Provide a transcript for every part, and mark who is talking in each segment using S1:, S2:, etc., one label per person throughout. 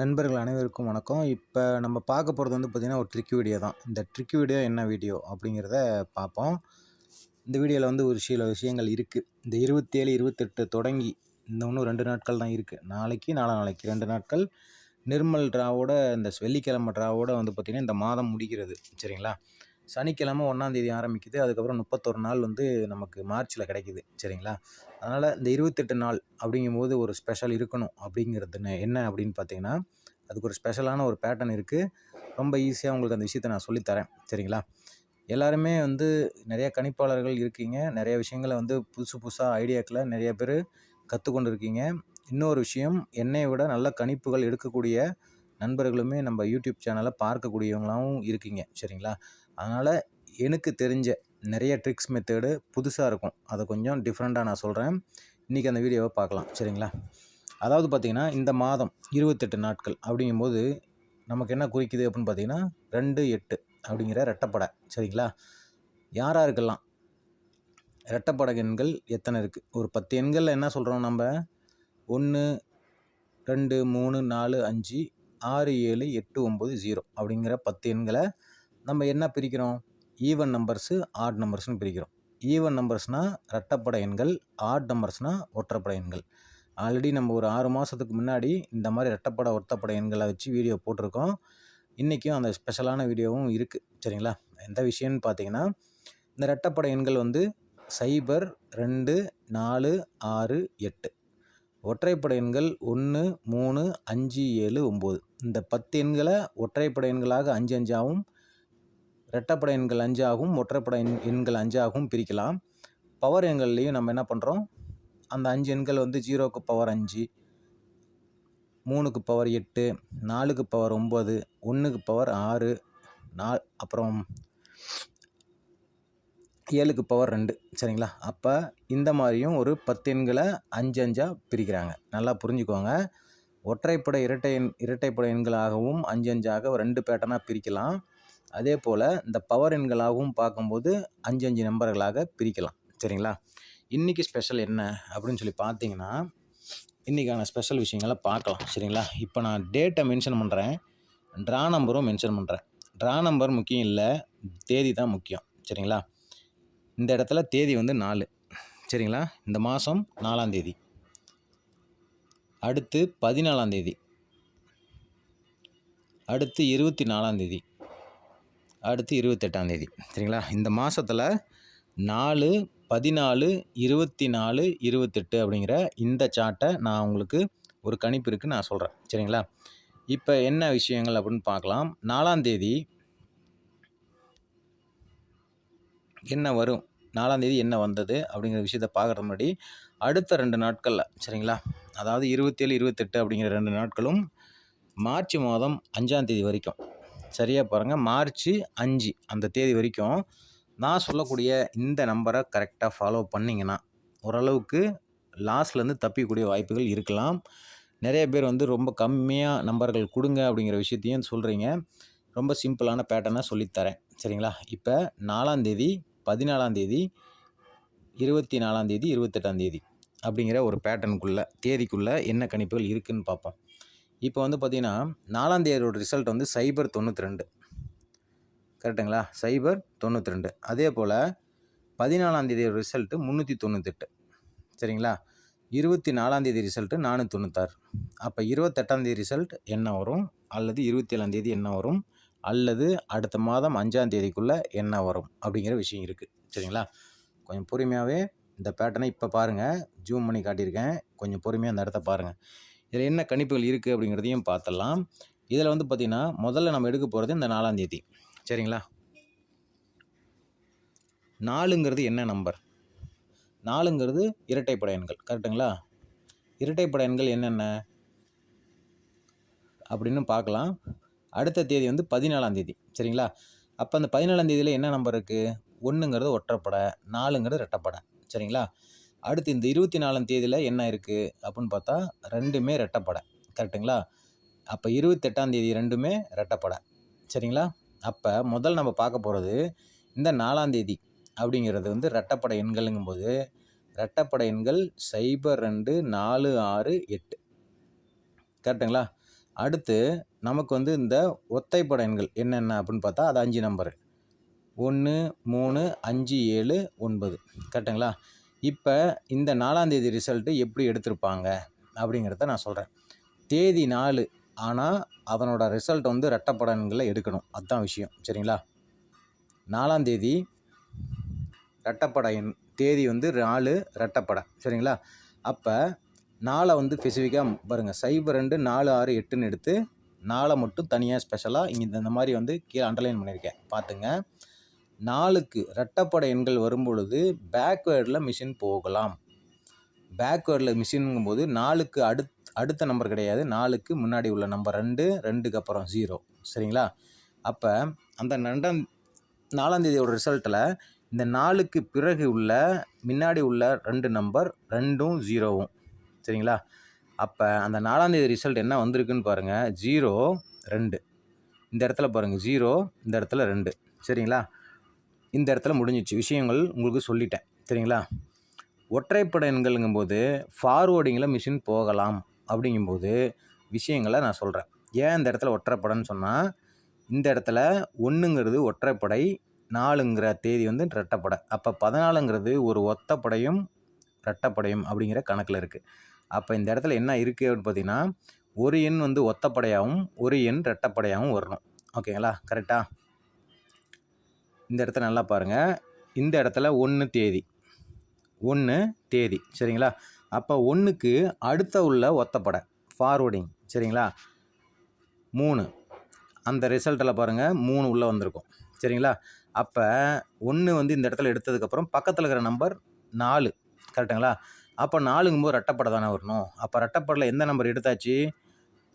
S1: நண்பர்கள் அனைவருக்கும் வணக்கம். இப்போ நம்ம பார்க்க போகிறது வந்து பார்த்திங்கன்னா ஒரு ட்ரிக் வீடியோ தான். இந்த ட்ரிக் வீடியோ என்ன வீடியோ அப்படிங்கிறத பார்ப்போம். இந்த வீடியோவில் வந்து ஒரு சில விஷயங்கள் இருக்குது இந்த இருபத்தேழு இருபத்தெட்டு தொடங்கி இந்த இன்னும் ரெண்டு நாட்கள் தான் இருக்குது நாளைக்கு நாலா நாளைக்கு ரெண்டு நாட்கள். நிர்மல் ட்ராவோட இந்த வெள்ளிக்கிழமை ட்ராவோட வந்து பார்த்திங்கன்னா இந்த மாதம் முடிக்கிறது சரிங்களா? சனிக்கிழமை ஒன்றாந்தேதி ஆரம்பிக்குது. அதுக்கப்புறம் முப்பத்தொரு நாள் வந்து நமக்கு மார்ச்சில் கிடைக்குது. சரிங்களா? அதனால் இந்த இருபத்தெட்டு நாள் அப்படிங்கும்போது ஒரு ஸ்பெஷல் இருக்கணும். அப்படிங்கிறது என்ன அப்படின்னு பார்த்தீங்கன்னா அதுக்கு ஒரு ஸ்பெஷலான ஒரு பேட்டர்ன் இருக்குது ரொம்ப ஈஸியாக உங்களுக்கு அந்த விஷயத்தை நான் சொல்லித்தரேன். சரிங்களா? எல்லாருமே வந்து நிறைய கணிப்பாளர்கள் இருக்கீங்க. நிறைய விஷயங்களை வந்து புதுசு புதுசாக ஐடியாக்களை நிறைய பேர் கற்றுக்கொண்டு இருக்கீங்க இன்னொரு விஷயம் என்னை விட நல்ல கணிப்புகள் எடுக்கக்கூடிய நண்பர்களுமே நம்ம யூடியூப் சேனலை பார்க்கக்கூடியவங்களாகவும் இருக்கீங்க. சரிங்களா? அதனால் எனக்கு தெரிஞ்ச நிறைய ட்ரிக்ஸ் மெத்தேடு புதுசாக இருக்கும். அதை கொஞ்சம் டிஃப்ரெண்ட்டாக நான் சொல்கிறேன் இன்றைக்கி அந்த வீடியோவை பார்க்கலாம். சரிங்களா? அதாவது பார்த்திங்கன்னா இந்த மாதம் இருபத்தெட்டு நாட்கள் அப்படிங்கும்போது நமக்கு என்ன குறிக்குது அப்படின்னு பார்த்தீங்கன்னா ரெண்டு எட்டு அப்படிங்கிற ரெட்டப்படை. சரிங்களா? யாராக இருக்கலாம்? ரெட்டப்படை எண்கள் எத்தனை இருக்குது ஒரு பத்து எண்களில் என்ன சொல்கிறோம் நம்ம? ஒன்று ரெண்டு மூணு நாலு அஞ்சு ஆறு ஏழு எட்டு ஒம்பது ஜீரோ அப்படிங்கிற பத்து எண்களை நம்ம என்ன பிரிக்கிறோம்? ஈவன் நம்பர்ஸு ஆட் நம்பர்ஸ்னு பிரிக்கிறோம். ஈவன் நம்பர்ஸ்னால் ரெட்டப்படை எண்கள் ஆட் நம்பர்ஸ்னால் ஒற்றைப்படை எண்கள். ஆல்ரெடி நம்ம ஒரு ஆறு மாதத்துக்கு முன்னாடி இந்த மாதிரி ரெட்டப்படை ஒற்றைப்படை எண்களை வச்சு வீடியோ போட்டிருக்கோம். இன்றைக்கும் அந்த ஸ்பெஷலான வீடியோவும் இருக்குது சரிங்களா? எந்த விஷயம்னு பார்த்தீங்கன்னா இந்த ரெட்டப்பட எண்கள் வந்து சைபர் ரெண்டு நாலு ஆறு எட்டு. ஒற்றைப்படை எண்கள் ஒன்று மூணு அஞ்சு ஏழு ஒம்பது. இந்த பத்து எண்களை ஒற்றைப்படை எண்களாக அஞ்சு அஞ்சாகவும் ரெட்டப்படை எண்கள் அஞ்சாகவும் ஒற்றைப்படை எண் எண்கள் அஞ்சாகவும் பிரிக்கலாம். பவர் எண்கள்லேயும் நம்ம என்ன பண்ணுறோம் அந்த அஞ்சு எண்கள் வந்து ஜீரோக்கு பவர் அஞ்சு மூணுக்கு பவர் எட்டு நாலுக்கு பவர் ஒம்பது ஒன்றுக்கு பவர் ஆறு நா அப்புறம் ஏழுக்கு பவர் ரெண்டு சரிங்களா? அப்போ இந்த மாதிரியும் ஒரு பத்து எண்களை அஞ்சு அஞ்சாக பிரிக்கிறாங்க. நல்லா புரிஞ்சுக்கோங்க. ஒற்றைப்படை இரட்டை எண் இரட்டைப்படை எண்களாகவும் அஞ்சு அஞ்சாக ரெண்டு பேட்டனாக பிரிக்கலாம். அதே போல் இந்த பவர் எண்களாகவும் பார்க்கும்போது அஞ்சு அஞ்சு நம்பர்களாக பிரிக்கலாம். சரிங்களா? இன்றைக்கி ஸ்பெஷல் என்ன அப்படின்னு சொல்லி பார்த்தீங்கன்னா இன்றைக்கான ஸ்பெஷல் விஷயங்களை பார்க்கலாம். சரிங்களா? இப்போ நான் டேட்டை மென்ஷன் பண்ணுறேன் ட்ரா நம்பரும் மென்ஷன் பண்ணுறேன் ட்ரா நம்பர் முக்கியம் இல்லை தேதி தான் முக்கியம். சரிங்களா? இந்த இடத்துல தேதி வந்து நாலு. சரிங்களா? இந்த மாதம் நாலாம் தேதி. அடுத்து பதினாலாம் தேதி. அடுத்து இருபத்தி நாலாம் தேதி. அடுத்து இருபத்தெட்டாம் தேதி. சரிங்களா? இந்த மாதத்தில் நாலு பதினாலு இருபத்தி நாலு இருபத்தெட்டு அப்படிங்கிற இந்த சார்ட்டை நான் உங்களுக்கு ஒரு கணிப்பு இருக்குன்னு நான் சொல்கிறேன் சரிங்களா? இப்போ என்ன விஷயங்கள் அப்படின்னு பார்க்கலாம். நாலாம் தேதி என்ன வரும்? நாலாம் தேதி என்ன வந்தது அப்படிங்கிற விஷயத்தை பார்க்குற முன்னாடி அடுத்த ரெண்டு நாட்களில் சரிங்களா? அதாவது இருபத்தேழு இருபத்தெட்டு அப்படிங்கிற ரெண்டு நாட்களும் மார்ச் மாதம் அஞ்சாம் தேதி வரைக்கும். சரியாக பாருங்கள் மார்ச் அஞ்சு அந்த தேதி வரைக்கும் நான் சொல்லக்கூடிய இந்த நம்பரை கரெக்டாக ஃபாலோ பண்ணிங்கன்னா ஓரளவுக்கு லாஸ்ட்லேருந்து தப்பிக்கக்கூடிய வாய்ப்புகள் இருக்கலாம். நிறைய பேர் வந்து ரொம்ப கம்மியாக நம்பர்கள் கொடுங்க அப்படிங்கிற விஷயத்தையும் சொல்கிறீங்க ரொம்ப சிம்பிளான பேட்டர்னாக சொல்லித்தரேன். சரிங்களா? இப்போ நாலாந்தேதி பதினாலாந்தேதி இருபத்தி நாலாந்தேதி இருபத்தெட்டாந்தேதி அப்படிங்கிற ஒரு பேட்டர்னுக்குள்ளே தேதிக்குள்ளே என்ன கணிப்புகள் இருக்குதுன்னு பார்ப்போம். இப்போ வந்து பார்த்திங்கன்னா நாலாம் தேதியோட ரிசல்ட் வந்து சைபர் தொண்ணூற்றி ரெண்டு கரெக்டுங்களா? சைபர் தொண்ணூற்றி ரெண்டு அதே போல் பதினாலாம் தேதியோட ரிசல்ட்டு முந்நூற்றி தொண்ணூத்தெட்டு சரிங்களா? இருபத்தி நாலாம் தேதி ரிசல்ட்டு நானூற்றி தொண்ணூத்தாறு அப்போ இருபத்தெட்டாம் தேதி ரிசல்ட் என்ன வரும்? அல்லது இருபத்தி ஏழாம் தேதி என்ன வரும்? அல்லது அடுத்த மாதம் அஞ்சாம் தேதிக்குள்ளே என்ன வரும்? அப்படிங்கிற விஷயம் இருக்குது சரிங்களா? கொஞ்சம் பொறுமையாகவே இந்த பேட்டர்னை இப்போ பாருங்கள் ஜூம் பண்ணி காட்டியிருக்கேன். கொஞ்சம் பொறுமையாக அந்த இடத்த பாருங்கள் இதில் என்ன கணிப்புகள் இருக்குது அப்படிங்கிறதையும் பார்த்துடலாம். இதில் வந்து பார்த்திங்கன்னா முதல்ல நம்ம எடுக்க போகிறது இந்த நாலாந்தேதி சரிங்களா? நாலுங்கிறது என்ன நம்பர் நாலுங்கிறது இரட்டைப்படையன்கள் கரெக்டுங்களா? இரட்டைப்படை எண்கள் என்னென்ன? அப்படின்னு பார்க்கலாம். அடுத்த தேதி வந்து பதினாலாம் தேதி. சரிங்களா? அப்போ அந்த பதினாலாம் தேதியில் என்ன நம்பர் இருக்குது? ஒன்றுங்கிறது ஒற்றைப்படை நாலுங்கிறது ரெட்டைப்படை சரிங்களா? அடுத்து இந்த இருபத்தி நாலாம் தேதியில் என்ன இருக்குது அப்படின்னு பார்த்தா ரெண்டுமே ரெட்டப்படை. கரெக்டுங்களா அப்போ இருபத்தெட்டாம் தேதி ரெண்டுமே ரெட்டப்படை. சரிங்களா? அப்போ முதல் நம்ம பார்க்க போகிறது இந்த நாலாம் தேதி அப்படிங்கிறது வந்து ரெட்டப்படை எண்களுங்கும்போது ரெட்டப்படை எண்கள் சைபர் ரெண்டு நாலு ஆறு எட்டு. கரெக்டுங்களா அடுத்து நமக்கு வந்து இந்த ஒத்தைப்படை எண்கள் என்னென்ன அப்படின்னு பார்த்தா அது அஞ்சு நம்பரு. ஒன்று மூணு அஞ்சு ஏழு ஒன்பது. கரெக்டுங்களா இப்போ இந்த நாலாந்தேதி ரிசல்ட்டு எப்படி எடுத்திருப்பாங்க அப்படிங்கிறத நான் சொல்கிறேன் தேதி நாலு. ஆனால் அதனோட ரிசல்ட் வந்து ரெட்டப்படை எடுக்கணும். அதுதான் விஷயம். சரிங்களா? நாலாந்தேதி ரெட்டப்படை தேதி வந்து நாலு ரெட்டப்படை சரிங்களா? அப்போ நாளை வந்து ஸ்பெசிஃபிக்காக பாருங்கள் சைபர் ரெண்டு நாலு ஆறு எட்டுன்னு எடுத்து நாளை மட்டும் தனியாக ஸ்பெஷலாக இங்கே இந்த மாதிரி வந்து கீழே அண்டர்லைன் பண்ணியிருக்கேன். பார்த்துங்க நாலுக்கு ரெட்டப்படை எண்கள் வரும்பொழுது பேக்வேர்டில் மிஷின் போகலாம். பேக்வேர்டில் மிஷினுங்கும்போது நாலுக்கு அடுத் அடுத்த நம்பர் கிடையாது. நாலுக்கு முன்னாடி உள்ள நம்பர் ரெண்டு ரெண்டுக்கு அப்புறம் ஜீரோ சரிங்களா? அப்போ அந்த ரெண்டாம் நாலாந்தேதியோட ரிசல்ட்டில் இந்த நாலுக்கு பிறகு உள்ள முன்னாடி உள்ள ரெண்டு நம்பர் ரெண்டும் ஜீரோவும் சரிங்களா? அப்போ அந்த நாலாந்தேதி ரிசல்ட் என்ன வந்திருக்குன்னு பாருங்கள் ஜீரோ ரெண்டு. இந்த இடத்துல பாருங்கள் ஜீரோ இந்த இடத்துல ரெண்டு. சரிங்களா? இந்த இடத்துல முடிஞ்சிச்சு. விஷயங்கள் உங்களுக்கு சொல்லிட்டேன். சரிங்களா? ஒற்றைப்படை எண்களுங்கும்போது ஃபார்வேர்டிங்கில் மிஷின் போகலாம் அப்படிங்கும்போது விஷயங்களை நான் சொல்கிறேன் ஏன் இந்த இடத்துல ஒற்றைப்படைன்னு சொன்னால் இந்த இடத்துல ஒன்றுங்கிறது ஒற்றைப்படை நாலுங்கிற தேதி வந்து ரெட்டப்படை அப்போ பதினாலுங்கிறது ஒரு ஒத்தப்படையும் ரெட்டப்படையும் அப்படிங்கிற கணக்கில் இருக்குது அப்போ இந்த இடத்துல என்ன இருக்குது அப்படின்னு பார்த்தீங்கன்னா ஒரு எண் வந்து ஒத்தப்படையாகவும் ஒரு எண் ரெட்டப்படையாகவும் வரணும். ஓகேங்களா? கரெக்டாக இந்த இடத்துல நல்லா பாருங்கள் இந்த இடத்துல ஒன்று தேதி. ஒன்று தேதி. சரிங்களா? அப்போ ஒன்றுக்கு அடுத்த உள்ள ஒத்தப்படை ஃபார்வர்டிங் சரிங்களா? மூணு. அந்த ரிசல்ட்டில் பாருங்கள் மூணு உள்ளே வந்திருக்கும். சரிங்களா? அப்போ ஒன்று வந்து இந்த இடத்துல எடுத்ததுக்கப்புறம் பக்கத்தில் இருக்கிற நம்பர் நாலு. கரெக்டுங்களா? அப்போ நாலுங்கும்போது ரெட்டப்படை தானே வரணும். அப்போ ரெட்டப்படையில் எந்த நம்பர் எடுத்தாச்சு?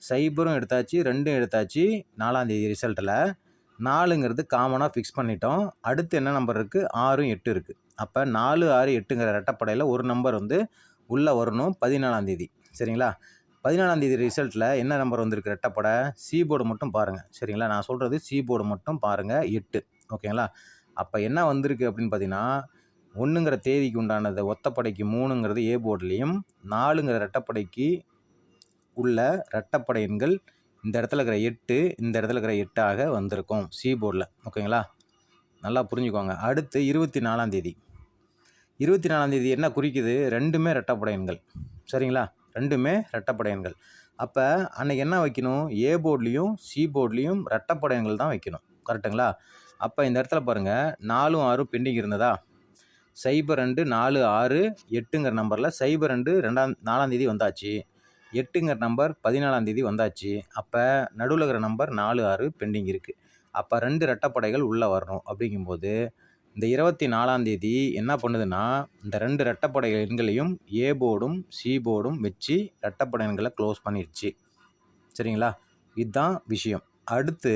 S1: சைபரும் எடுத்தாச்சு ரெண்டும் எடுத்தாச்சு. நாலாந்தேதி ரிசல்ட்டில் நாலுங்கிறது காமனாக ஃபிக்ஸ் பண்ணிட்டோம். அடுத்து என்ன நம்பர் இருக்குது ஆறும் எட்டு இருக்குது அப்போ நாலு ஆறு எட்டுங்கிற ரெட்டப்படையில் ஒரு நம்பர் வந்து உள்ளே வரணும் பதினாலாந்தேதி சரிங்களா? பதினாலாந்தேதி ரிசல்ட்டில் என்ன நம்பர் வந்திருக்கு ரெட்டப்படை சி போர்டு மட்டும் பாருங்கள் சரிங்களா? நான் சொல்கிறது சி போர்டு மட்டும் பாருங்கள் எட்டு. ஓகேங்களா? அப்போ என்ன வந்திருக்கு அப்படின்னு பார்த்தீங்கன்னா ஒன்றுங்கிற தேதிக்கு உண்டானது ஒத்தப்படைக்கு மூணுங்கிறது ஏ போர்டுலேயும் நாலுங்கிற ரெட்டப்படைக்கு உள்ள ரெட்டப்படை எண்கள் இந்த இடத்துல இருக்கிற எட்டு இந்த இடத்துல இருக்கிற எட்டாக வந்திருக்கும் சி போர்டில் ஓகேங்களா நல்லா புரிஞ்சுக்கோங்க. அடுத்து இருபத்தி நாலாந்தேதி இருபத்தி நாலாந்தேதி என்ன குறிக்குது? ரெண்டுமே ரெட்டப்படையன்கள் சரிங்களா? ரெண்டுமே ரெட்டப்படையன்கள் அப்போ அன்றைக்கி என்ன வைக்கணும்? ஏ போர்ட்லேயும் சி போர்ட்லேயும் ரெட்டப்படையன்கள் தான் வைக்கணும். கரெக்டுங்களா அப்போ இந்த இடத்துல பாருங்கள் நாலும் ஆறும் பெண்டிங் இருந்ததா? சைபர் ரெண்டு நாலு ஆறு எட்டுங்கிற நம்பரில் சைபர் ரெண்டு ரெண்டாம் நாலாந்தேதி வந்தாச்சு. எட்டுங்கிற நம்பர் பதினாலாம் தேதி வந்தாச்சு. அப்போ நடுவில் இருக்கிற நம்பர் நாலு ஆறு பெண்டிங் இருக்குது அப்போ ரெண்டு ரெட்டப்படைகள் உள்ளே வரணும். அப்படிங்கும்போது இந்த இருபத்தி நாலாம் தேதி என்ன பண்ணுதுன்னா இந்த ரெண்டு ரெட்டப்படை எண்களையும் ஏ போர்டும் சி போர்டும் வச்சு ரெட்டப்படை எண்களை க்ளோஸ் பண்ணிடுச்சு சரிங்களா? இதுதான் விஷயம். அடுத்து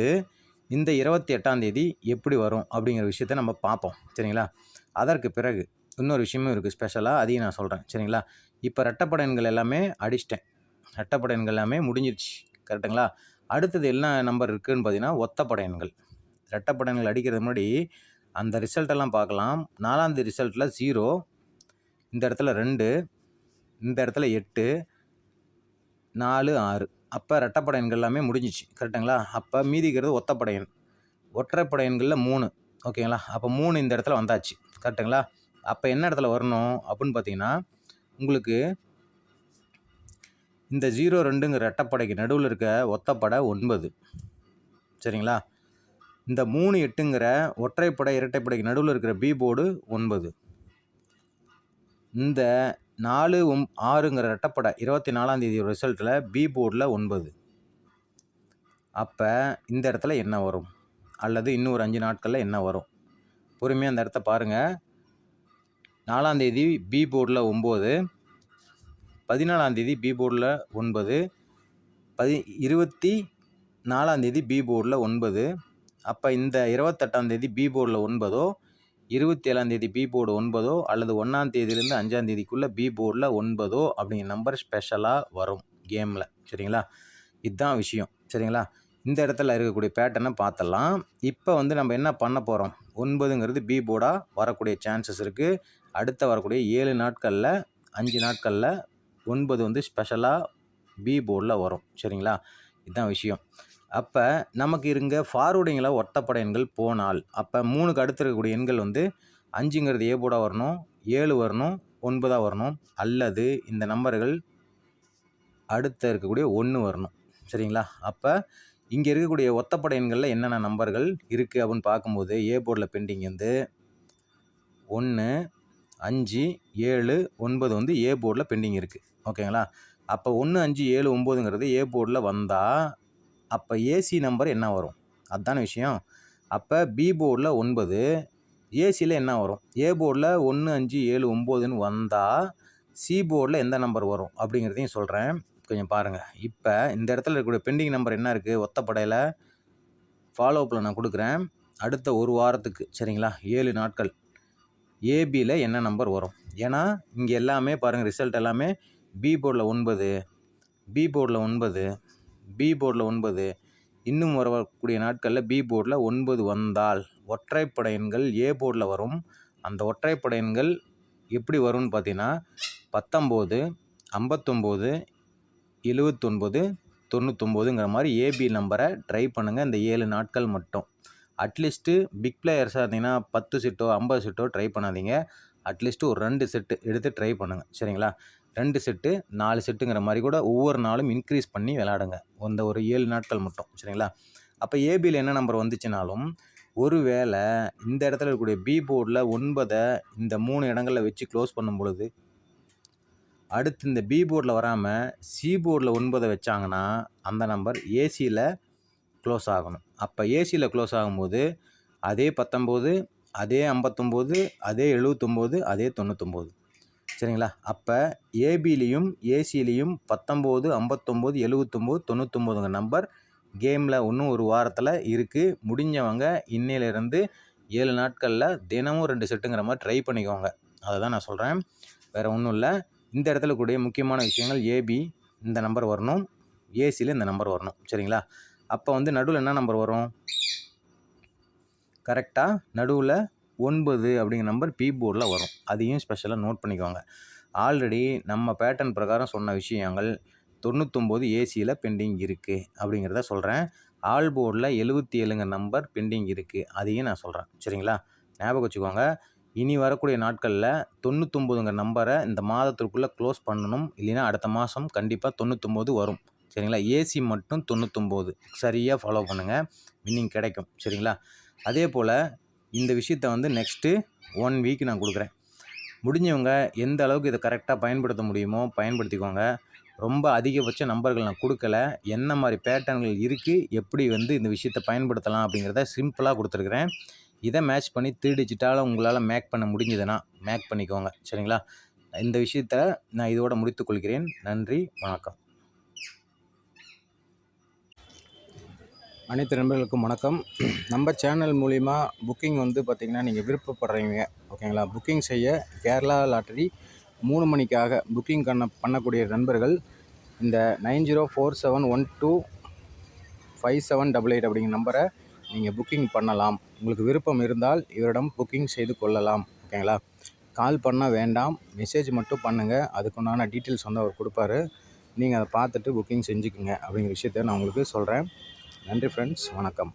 S1: இந்த இருபத்தி எட்டாம் தேதி எப்படி வரும் அப்படிங்கிற விஷயத்த நம்ம பார்ப்போம். சரிங்களா? அதற்கு பிறகு இன்னொரு விஷயமும் இருக்குது ஸ்பெஷலாக அதையும் நான் சொல்கிறேன் சரிங்களா? இப்போ ரெட்டப்படன்கள் எல்லாமே அடிச்சிட்டேன். ரெட்டப்படையன்கள் எல்லாமே முடிஞ்சிருச்சு. கரெக்டுங்களா? அடுத்தது என்ன நம்பர் இருக்குதுன்னு பார்த்தீங்கன்னா ஒத்தப்படையன்கள் ரெட்டப்படையன்கள் அடிக்கிறது முன்னாடி அந்த ரிசல்ட்டெல்லாம் பார்க்கலாம். நாலாந்தேதி ரிசல்ட்டில் ஜீரோ இந்த இடத்துல ரெண்டு இந்த இடத்துல எட்டு நாலு ஆறு. அப்போ ரெட்டப்படையன்கள் எல்லாமே முடிஞ்சிச்சு. கரெக்டுங்களா? அப்போ மீதிக்கிறது ஒத்தப்படையன் ஒற்றைப்படையன்களில் மூணு. ஓகேங்களா? அப்போ மூணு இந்த இடத்துல வந்தாச்சு. கரெக்டுங்களா? அப்போ என்ன இடத்துல வரணும் அப்படின்னு பார்த்தீங்கன்னா உங்களுக்கு இந்த ஜீரோ ரெண்டுங்கிற ரெட்டப்படைக்கு நடுவில் இருக்க ஒத்தப்படை ஒன்பது. சரிங்களா? இந்த மூணு எட்டுங்கிற ஒற்றைப்படை இரட்டைப்படைக்கு நடுவில் இருக்கிற பி போர்டு ஒன்பது. இந்த நாலு ஒம் ஆறுங்கிற ரெட்டப்படை இருபத்தி நாலாம் தேதி ரிசல்ட்டில் பி போர்டில் ஒன்பது. அப்போ இந்த இடத்துல என்ன வரும்? அல்லது இன்னும் ஒரு அஞ்சு நாட்களில் என்ன வரும்? பொறுமையாக அந்த இடத்த பாருங்கள் நாலாந்தேதி பி போர்டில் ஒம்பது பதினாலாந்தேதி பி போர்டில் ஒன்பது பதி இருபத்தி நாலாந்தேதி பி போர்டில் ஒன்பது அப்போ இந்த இருபத்தெட்டாந்தேதி பி போர்டில் ஒன்பதோ இருபத்தி ஏழாந்தேதி பி போர்டு ஒன்பதோ அல்லது ஒன்றாம் தேதியிலேருந்து அஞ்சாம் தேதிக்குள்ளே பி போர்டில் ஒன்பதோ அப்படிங்கிற நம்பர் ஸ்பெஷலாக வரும் கேமில் சரிங்களா? இதுதான் விஷயம். சரிங்களா? இந்த இடத்துல இருக்கக்கூடிய பேட்டர்னை பார்த்துடலாம். இப்போ வந்து நம்ம என்ன பண்ண போகிறோம் ஒன்பதுங்கிறது பி போர்டாக வரக்கூடிய சான்சஸ் இருக்குது அடுத்த வரக்கூடிய ஏழு நாட்களில் அஞ்சு நாட்களில் ஒன்பது வந்து ஸ்பெஷலாக பி போர்டில் வரும். சரிங்களா? இதுதான் விஷயம். அப்போ நமக்கு இருங்க ஃபார்வர்டிங்கில் ஒத்தப்பட எண்கள் போனால் அப்போ மூணுக்கு அடுத்து இருக்கக்கூடிய எண்கள் வந்து அஞ்சுங்கிறது ஏ போர்டாக வரணும் ஏழு வரணும் ஒன்பதாக வரணும் அல்லது இந்த நம்பர்கள் அடுத்த இருக்கக்கூடிய ஒன்று வரணும். சரிங்களா? அப்போ இங்கே இருக்கக்கூடிய ஒத்தப்பட எண்களில் என்னென்ன நம்பர்கள் இருக்குது அப்படின்னு பார்க்கும்போது ஏ போர்டில் பெண்டிங் வந்து ஒன்று அஞ்சு ஏழு ஒன்பது வந்து ஏ போர்டில் பெண்டிங் இருக்குது ஓகேங்களா? அப்போ ஒன்று அஞ்சு ஏழு ஒம்போதுங்கிறது ஏ போர்டில் வந்தால் அப்போ ஏசி நம்பர் என்ன வரும்? அதுதான விஷயம். அப்போ பி போர்டில் ஒன்பது ஏசியில் என்ன வரும்? ஏ போர்டில் ஒன்று அஞ்சு ஏழு ஒம்போதுன்னு வந்தால் சி போர்டில் எந்த நம்பர் வரும்? அப்படிங்கிறதையும் சொல்கிறேன் கொஞ்சம் பாருங்கள் இப்போ இந்த இடத்துல இருக்கக்கூடிய பெண்டிங் நம்பர் என்ன இருக்குது ஒத்தப்படையில் ஃபாலோ அப்பில் நான் கொடுக்குறேன். அடுத்த ஒரு வாரத்துக்கு சரிங்களா? ஏழு நாட்கள். ஏபியில் என்ன நம்பர் வரும்? ஏன்னா இங்கே எல்லாமே பாருங்கள் ரிசல்ட் எல்லாமே பி போர்டில் ஒன்பது பி போர்டில் ஒன்பது பி போர்டில் ஒன்பது. இன்னும் வரக்கூடிய நாட்களில் பி போர்டில் ஒன்பது வந்தால் ஒற்றைப்படை எண்கள் ஏ போர்டில் வரும். அந்த ஒற்றைப்படை எண்கள் எப்படி வரும்னு பார்த்தீங்கன்னா பத்தொம்போது ஐம்பத்தொம்போது எழுவத்தொன்பது தொண்ணூத்தொம்போதுங்கிற மாதிரி ஏபி நம்பரை ட்ரை பண்ணுங்கள் இந்த ஏழு நாட்கள் மட்டும். அட்லீஸ்ட்டு பிக் பிளேயர்ஸாக இருந்தீங்கன்னா பத்து செட்டோ ஐம்பது செட்டோ ட்ரை பண்ணாதீங்க. அட்லீஸ்ட்டு ஒரு ரெண்டு செட்டு எடுத்து ட்ரை பண்ணுங்கள் சரிங்களா? ரெண்டு செட்டு நாலு செட்டுங்கிற மாதிரி கூட ஒவ்வொரு நாளும் இன்க்ரீஸ் பண்ணி விளாடுங்க அந்த ஒரு ஏழு நாட்கள் மட்டும் சரிங்களா? அப்போ ஏபியில் என்ன நம்பர் வந்துச்சுனாலும் ஒரு வேளை இந்த இடத்துல இருக்கக்கூடிய பி போர்டில் ஒன்பதை இந்த மூணு இடங்களில் வச்சு க்ளோஸ் பண்ணும் பொழுது அடுத்து இந்த பி போர்டில் வராமல் சி போர்டில் ஒன்பதை வச்சாங்கன்னா அந்த நம்பர் ஏசியில் க்ளோஸ் ஆகணும். அப்போ ஏசியில் க்ளோஸ் ஆகும்போது அதே பத்தொம்போது அதே ஐம்பத்தொம்போது அதே எழுபத்தொம்போது அதே தொண்ணூத்தொம்போது. சரிங்களா? அப்போ ஏபிலையும் ஏசிலையும் பத்தொம்போது ஐம்பத்தொம்போது எழுவத்தொம்போது தொண்ணூத்தொம்போதுங்க நம்பர் கேமில் இன்னும் ஒரு வாரத்தில் இருக்குது முடிஞ்சவங்க இன்னையிலேருந்து ஏழு நாட்களில் தினமும் ரெண்டு செட்டுங்கிற மாதிரி ட்ரை பண்ணிக்கோங்க. அதை தான் நான் சொல்கிறேன் வேறு ஒன்றும் இல்லை. இந்த இடத்துல கூடிய முக்கியமான விஷயங்கள் ஏபி இந்த நம்பர் வரணும். ஏசியில் இந்த நம்பர் வரணும். சரிங்களா? அப்போ வந்து நடுவில் என்ன நம்பர் வரும்? கரெக்டாக நடுவில் ஒன்பது அப்படிங்கிற நம்பர் பி போர்டில் வரும். அதையும் ஸ்பெஷலாக நோட் பண்ணிக்கோங்க. ஆல்ரெடி நம்ம பேட்டர்ன் பிரகாரம் சொன்ன விஷயங்கள் தொண்ணூத்தொம்பது ஏசியில் பெண்டிங் இருக்குது அப்படிங்கிறத சொல்கிறேன் ஆல் போர்டில் எழுபத்தி ஏழுங்க நம்பர் பெண்டிங் இருக்குது அதையும் நான் சொல்கிறேன் சரிங்களா? ஞாபகம் வச்சுக்கோங்க. இனி வரக்கூடிய நாட்களில் தொண்ணூத்தொம்போதுங்க நம்பரை இந்த மாதத்திற்குள்ளே க்ளோஸ் பண்ணணும். இல்லைன்னா அடுத்த மாதம் கண்டிப்பாக தொண்ணூத்தொம்போது வரும். சரிங்களா? ஏசி மட்டும் தொண்ணூத்தொம்போது சரியாக ஃபாலோ பண்ணுங்கள் வின்னிங் கிடைக்கும். சரிங்களா? அதே போல் இந்த விஷயத்த வந்து நெக்ஸ்ட்டு ஒன் வீக் நான் கொடுக்குறேன். முடிஞ்சவங்க எந்த அளவுக்கு இதை கரெக்டாக பயன்படுத்த முடியுமோ பயன்படுத்திக்கோங்க. ரொம்ப அதிகபட்ச நம்பர்கள் நான் கொடுக்கல. என்ன மாதிரி பேட்டர்ன்கள் இருக்குது எப்படி வந்து இந்த விஷயத்தை பயன்படுத்தலாம் அப்படிங்கிறத சிம்பிளாக கொடுத்துருக்குறேன். இதை மேட்ச் பண்ணி த்ரீ டிஜிட்டால் உங்களால் மேக் பண்ண முடிஞ்சதுன்னா மேக் பண்ணிக்கோங்க. சரிங்களா? இந்த விஷயத்த நான் இதோட முடித்துக்கொள்கிறேன் நன்றி வணக்கம். அனைத்து நண்பர்களுக்கும் வணக்கம். நம்ம சேனல் மூலிமா புக்கிங் வந்து பார்த்திங்கன்னா நீங்கள் விருப்பப்படுறீங்க. ஓகேங்களா? புக்கிங் செய்ய கேரளா லாட்டரி மூணு மணிக்காக புக்கிங் பண்ண பண்ணக்கூடிய நண்பர்கள் இந்த nine zero four seven one two five seven double eight அப்படிங்கிற நம்பரை நீங்கள் புக்கிங் பண்ணலாம். உங்களுக்கு விருப்பம் இருந்தால் இவரிடம் புக்கிங் செய்து கொள்ளலாம். ஓகேங்களா? கால் பண்ண வேண்டாம். மெசேஜ் மட்டும் பண்ணுங்கள் அதுக்குண்டான டீட்டெயில்ஸ் வந்து அவர் கொடுப்பாரு. நீங்கள் அதை பார்த்துட்டு புக்கிங் செஞ்சுக்குங்க அப்படிங்கிற விஷயத்த நான் உங்களுக்கு சொல்கிறேன் நன்றி ஃப்ரெண்ட்ஸ் வணக்கம்.